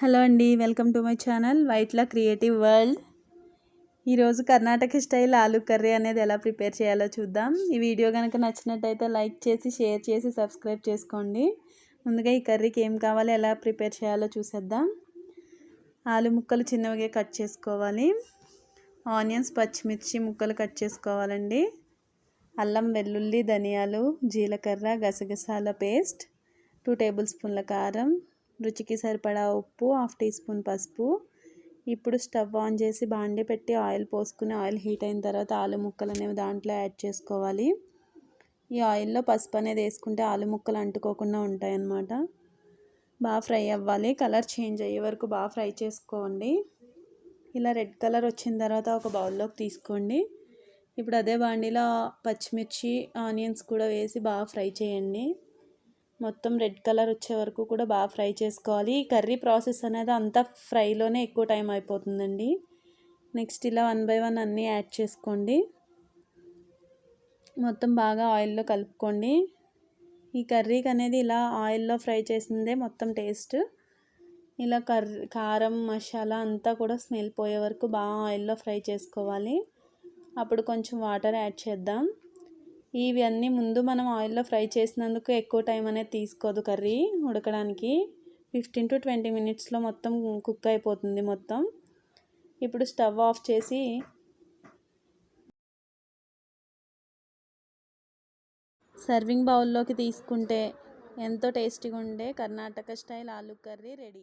Hello అండి welcome to my channel వైట్లా creative world. ఈరోజు కర్ణాటక స్టైల్ ఆలూ కర్రీ అనేది ఎలా ప్రిపేర్ చేయాలో చూద్దాం. ఈ వీడియో కనుక నచ్చినట్టయితే లైక్ చేసి షేర్ చేసి సబ్స్క్రైబ్ చేసుకోండి. ముందుగా ఈ కర్రీకి ఏం కావాలో ఎలా ప్రిపేర్ చేయాలో చూసేద్దాం. ఆలు ముక్కలు చిన్నవిగా కట్ చేసుకోవాలి. ఆనియన్స్ పచ్చిమిర్చి ముక్కలు కట్ చేసుకోవాలండి. అల్లం వెల్లుల్లి ధనియాలు జీలకర్ర గసగసాల పేస్ట్ టూ టేబుల్ స్పూన్ల కారం రుచికి సరిపడా ఉప్పు హాఫ్ టీ స్పూన్ పసుపు. ఇప్పుడు స్టవ్ ఆన్ చేసి బాండే పెట్టి ఆయిల్ పోసుకుని ఆయిల్ హీట్ అయిన తర్వాత ఆలు ముక్కలు అనేవి దాంట్లో యాడ్ చేసుకోవాలి. ఈ ఆయిల్లో పసుపు అనేది వేసుకుంటే ఆలు ముక్కలు అంటుకోకుండా ఉంటాయన్నమాట. బాగా ఫ్రై అవ్వాలి. కలర్ చేంజ్ అయ్యే వరకు బాగా ఫ్రై చేసుకోండి. ఇలా రెడ్ కలర్ వచ్చిన తర్వాత ఒక బౌల్లోకి తీసుకోండి. ఇప్పుడు అదే బాండీలో పచ్చిమిర్చి ఆనియన్స్ కూడా వేసి బాగా ఫ్రై చేయండి. మొత్తం రెడ్ కలర్ వచ్చే వరకు కూడా బాగా ఫ్రై చేసుకోవాలి. ఈ కర్రీ ప్రాసెస్ అనేది అంతా ఫ్రైలోనే ఎక్కువ టైం అయిపోతుందండి. నెక్స్ట్ ఇలా వన్ బై వన్ అన్నీ యాడ్ చేసుకోండి. మొత్తం బాగా ఆయిల్లో కలుపుకోండి. ఈ కర్రీకి అనేది ఇలా ఆయిల్లో ఫ్రై చేసిందే మొత్తం టేస్ట్. ఇలా కర్రీ కారం మసాలా అంతా కూడా స్మెల్ పోయే వరకు బాగా ఆయిల్లో ఫ్రై చేసుకోవాలి. అప్పుడు కొంచెం వాటర్ యాడ్ చేద్దాం. ఇవన్నీ ముందు మనం ఆయిల్లో ఫ్రై చేసినందుకు ఎక్కువ టైం అనేది తీసుకోదు కర్రీ ఉడకడానికి. ఫిఫ్టీన్ టు ట్వంటీ మినిట్స్లో మొత్తం కుక్ అయిపోతుంది మొత్తం. ఇప్పుడు స్టవ్ ఆఫ్ చేసి సర్వింగ్ బౌల్లోకి తీసుకుంటే ఎంతో టేస్టీగా ఉండే కర్ణాటక స్టైల్ ఆలు కర్రీ రెడీ.